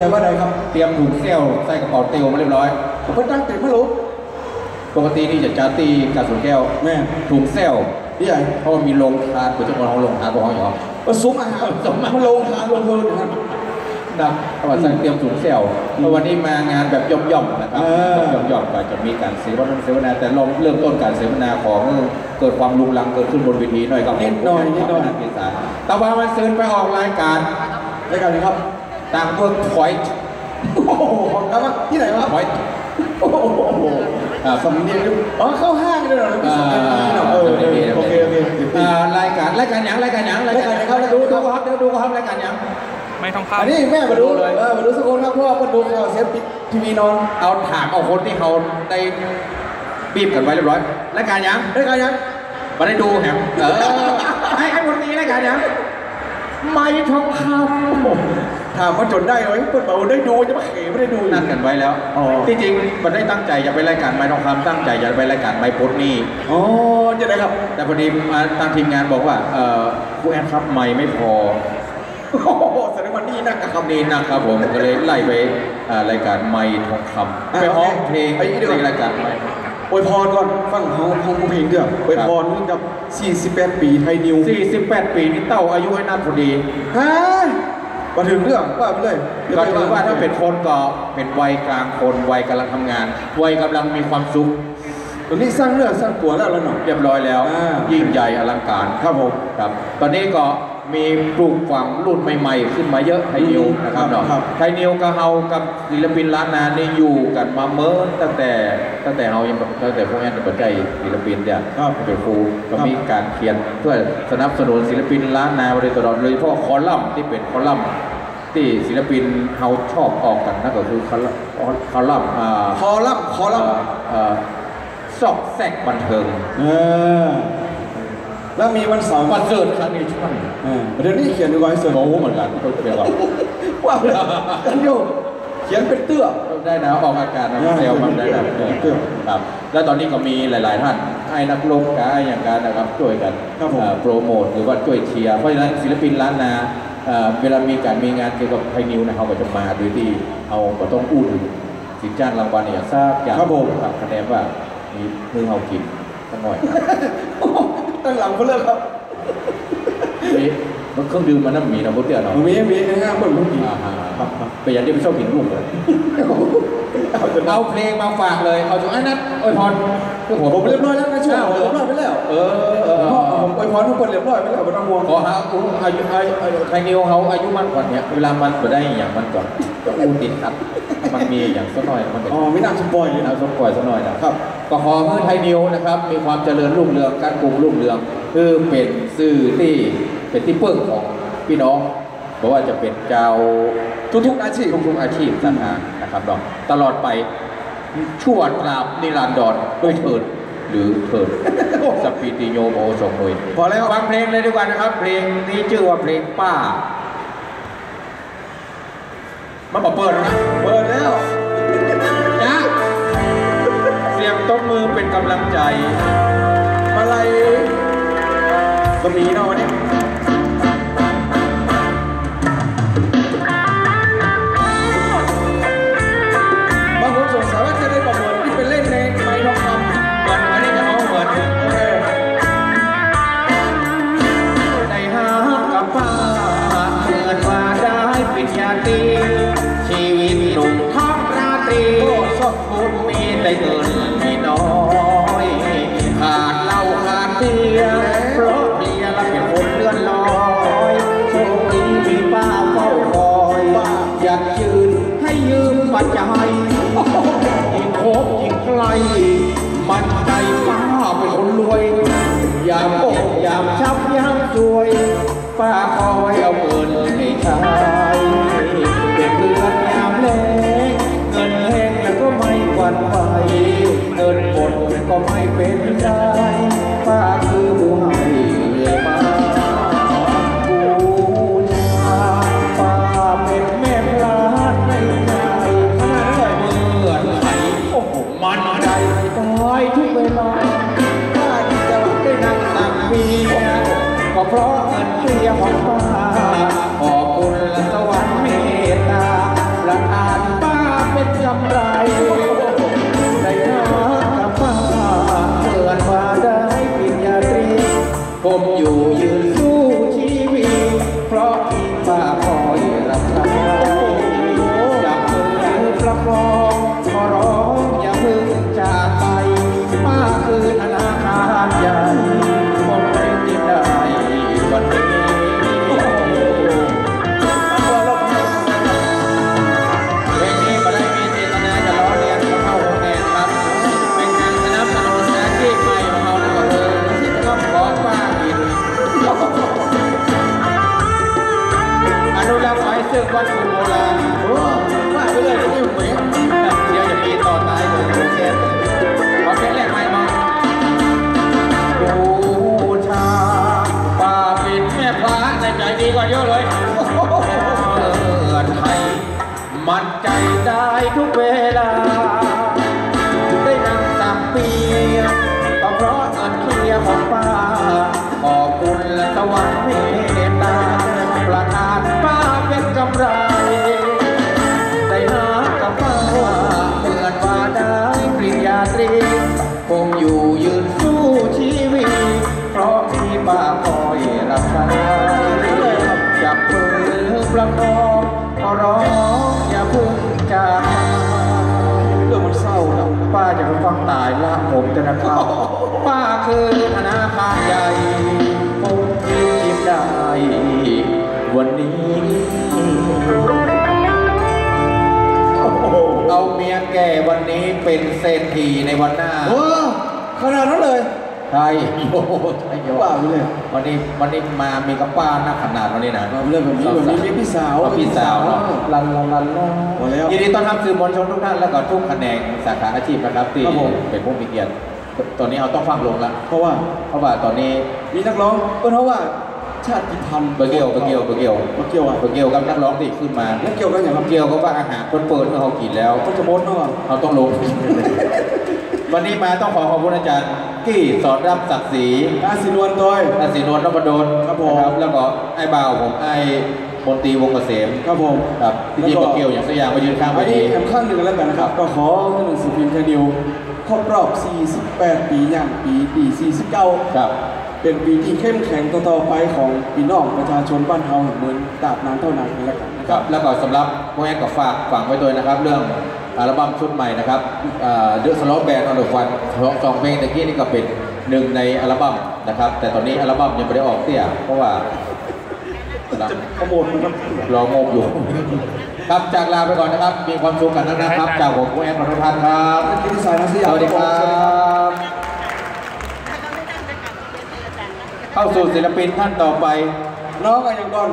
แต่ว่าใดครับ เตรียมถุงเซี่ยวใส่กระเป๋าเตียวมาเรียบร้อยผมก็ตั้งเต็มไม่รู้ปกตินี่จะจาตีกาสุนแก้วแม่ถุงเซี่ยวพี่ใหญ่เพราะว่ามีโรงทานเป็นเจ้าของโรงทานของเขาอยู่ครับผสมอาหารสมมาลงทานลงเงินครับนะเพราะว่าสั่งเตรียมถุงเซี่ยวเพราะวันนี้มางานแบบย่อมๆนะครับเออย่อมๆก็จะมีการเสวนาเสวนาแต่เราเริ่มต้นการเสวนาของเกิดความลุงลังเกิดขึ้นบนเวทีหน่อยครับนิดหน่อยนิดหน่อยครับพี่สารแต่ว่ามันเซินไปออกรายการรายการนี้ครับ ต่างเวิร์กพอยต์โอ้โหครับว่าที่ไหนวะพอยต์โอ้โหอ่าสำเนียงอ๋อเข้าห้างเลยเหรอพี่สำเนียงดีเนาะเออเออโอเคโอเคเดี๋ยวพี่อ่ารายการรายการหยังรายการหยังรายการหยังครับดูดูครับเดี๋ยวดูครับรายการหยังไม่ทองอันคำนี้แม่มาดูดูเลยเออมาดูสักคนครับเพราะว่ามาดูข่าวเซฟทีวีนอนเอาถามเอาคนที่เขาได้บีบกันไว้เรียบร้อยรายการหยังรายการยังมาได้ดูแหมเออให้ให้คนนี้รายการหยังไม่ทองค ถามมาจนได้ไหมเปิดเบาได้ดูจะมาเขไม่ได้ดูำนัดกันไว้แล้วอ๋อที่จริงมันได้ตั้งใจจะไปรายการไม่ทองคำตั้งใจจะไปรายการไม่พดนี่อ๋อจะได้ครับ แต่พอดีมาทางทีมงานบอกว่าเออผู้แอนครับไม่ไม่พอโอ้โหแสดงว่านี่นักกับคำนี้นะครับผมก็เลยไล่ไปอ่ารายการไม่ทองคำไปร้องเพลงไปอีกดีกว่าในรายการไม่อวยพรก่อนฟังเฮาห้องเพลงเด้ออวยพรนี่กับ 48 ปีไทยนิว 48 ปีนี่เต้าอายุให้นัดพอดีฮะ มาถึงเรื่องว่าไปเลยก็ถือว่าถ้าเป็นคนก็เป็นวัยกลางคนวัยกำลังทำงานวัยกำลังมีความสุขตอนนี้สร้างเรื่องสร้างตัวแล้วแล้วเนาะเรียบร้อยแล้วอ่ายิ่งใหญ่อลังการครับผมครับ ตอนนี้ก็มีปลูกฝังรุ่นใหม่ ๆ ขึ้นมาเยอะไทยนิวนะครับเนาะครับไทยนิวกับเฮากับศิลปินล้านนานี่อยู่กันมาเมินตั้งแต่ตั้งแต่เฮายังตั้งแต่พวกแอนเป็นใจศิลปินเนี่ยครับเป็นครูก็ครับมีการเขียนเพื่อสนับสนุนศิลปินล้านนามาโดยตลอดโดยเฉพาะคอลัมน์ที่เป็นคอลัมน์ ที่ศิลปินเฮาชอบออกกันนั่นก็คือคอลัมน์คอลัมน์อ่าคอลัมน์คอลัมน์เอ่อซอกแซกบันเทิงเออแล้วมีวันเสาร์คอนเสิร์ตครั้งนี้ช่วงเออเดี๋ยวนี้เขียนดูไว้เสริมโม้เหมือนกันก็เป็นว่าว้าวกันโยเขียนเป็นเตื้อได้นะออกอาการนะเซลมันได้นะครับแล้วตอนนี้ก็มีหลาย ๆ ท่านให้นักลงกายอย่างการนะครับช่วยกันครับผมเอ่อโปรโมทหรือว่าช่วยเชียร์เพราะฉะนั้นศิลปินล้านนา เวลามีการมีงานเกี่ยวกับไทยนิวนะครับก็จะมาโดยที่เอาก็ต้องอู้ถึงสินจ้างรางวัลเนี่ยทราบอย่างครับผมครับคะแนนว่ามีมือเฮากินสักหน่อยครับตั้งหลังเขาเลิกครับ มันเครื่องดื่มมันน้ำมีนะพุทธเดียวเนาะมีมีนะฮะเปิดลูกอีกอ่าฮะครับครับไปยันที่ไปชอบกินลูกเลยเอาจนเอาเพลงมาฝากเลย เอาจากไอ้นัทอวยพรเพื่อผมผมเรียบร้อยแล้วนะช่วงผมเรียบร้อยไปแล้วเออเออเออผมอวยพรทุกคนเรียบร้อยไปแล้วไม่ต้องห่วงขอหาอู้อายุอายุอายุไทยนิวเขาอายุมันก่อนเนี่ยเวลามันก็ได้อย่างมันก่อนก็อู้ติดครับ มันมีอย่างสักหน่อยมันก็อ๋อไม่น่าสปอยเลยเอานะสักปล่อยสักหน่อยนะครับก็ขอให้ไทยนิวนะครับ มีความเจริญรุ่งเรืองการกรุงรุ่งเรืองคือเป็นสื่อที่ เป็นที่เปิ้งของพี่น้องบอกว่าจะเป็นเจ้าทุกๆอาชีพทุกๆอาชีพสาขานะครับดอกตลอดไปชั่วตราบนิรันดรด้วยเถิดหรือเถิดสปีติโยโมสงเลยพอแล้วฟังเพลงเลยดีกว่านะครับ เพลงนี้ชื่อว่าเพลงป้ามันบอกเปิดนะเปิดแล้วจ้าเสียงตบมือเป็นกำลังใจอะไรก็มีเนาะ ขาดเบียเพราะเมียละเป็นคนเลื่อนลอยโชคดีมีป้าเฝ้าคอยอยากยืนให้ยืมปัจจัยยิ่งโคบยิ่งไกลมันใจป้าเป็นคนรวย อยากกอกยาชับยางสวยป้าขอ เมียก็เพราะเงินเลียของป้าขอบคุณสวรรค์เมตตาประทานป้าเป็นกำไรได้รักกับป้าเกิดมาได้ปริญญาตรีผมอยู่ยืน วัดโบราณอว่าไปเลยไม่ไหวเดี๋ยวจะมีต่อตายเอเคขอเพลแรกใหม่มาบูชาป่าปิดแม่พระในใจดีกว่าเยอะเลยเกิดไทยมัดใจได้ทุกเวลา ได้นำตักเปียก็เราะอันเคลียของป้าขอบคุณและสวรรค์ายละผมจะนะครับป้าคือธนาคารใหญ่ผมยิ้มยิ้มได้ วันนี้ เอาเมียแก่วันนี้เป็นเศรษฐีในวันหน้าโอ้ขนาดนั้นเลย ใช่โยใช่โยว่าไปเลยวันนี้วันนี้มามีกับป้านักขนาดวันนี้นะเราเรื่องแบบนี้แบบนี้มีพี่สาวเอาพี่สาวเนาะลันลันลันลันพอแล้วยินดีต้อนรับสื่อมวลชนทุกท่านและก็ทุกแขนงสาขาอาชีพนะครับที่ครับผมเป็นผู้มีเกียรติตอนนี้เราต้องฟังลงละเพราะว่าเพราะว่าตอนนี้มีนักร้องเออเพราะว่าชาติพันธุ์เบอร์เกลเบอร์เกลเบอร์เกลเบอร์เกียวอะเบอร์เกลกับนักร้องที่ขึ้นมาแล้วเกี่ยวกันอย่างครับเกี่ยวกับว่าอาหารคนเปิดเมื่อเขากินแล้วต้องจะมดเนาะเขาต้องลงวันนี้มาต้องขอขอบคุณอาจารย์ กี้สอนรับศักดิ์ศรีอาสินวลตัวอาศินวลนพดลครับผมนะแล้วก็ไอ้บ่าวผมไอ้มนตรีวงเกษมครับผมครับที่ที่เบอร์เกลอย่างสกอยางมายืนข้างอัเวนนี้ทีแถมข้างหนึ่งแล้วกันนะครับก็ขอให้หนังสือพิมพ์แคนิวครบรอบ 48 ปีอย่างปีปี49ครับเป็นปีที่เข้มแข็งต่อๆไปของพี่น้องประชาชนบ้านเฮาเหมือนตราบนานเท่านานกันแล้วกันนะคครัรับบแล้วก็สำหรับพวกแอนก็ฝากฝังไว้ด้วยนะครับ เรื่อง อัลบั้มชุดใหม่นะครับเดอะสโลแบนออนเดอะฟันสองเพลงตะกี้นี่ก็เป็นหนึ่งในอัลบั้มนะครับ แต่ตอนนี้อัลบั้มยังไม่ได้ออกเตี้ยเพราะว่าจะขโมยมันครับรองงอยู่ ครับจากลาไปก่อนนะครับ มีความสุขกันนะครับ จากผมพวกแอนขอทุกท่านครับกิติสายนักสสยามวัสดีครับเข้าสู่ศิลปินท่านต่อไป น้องกันอย่างก่อน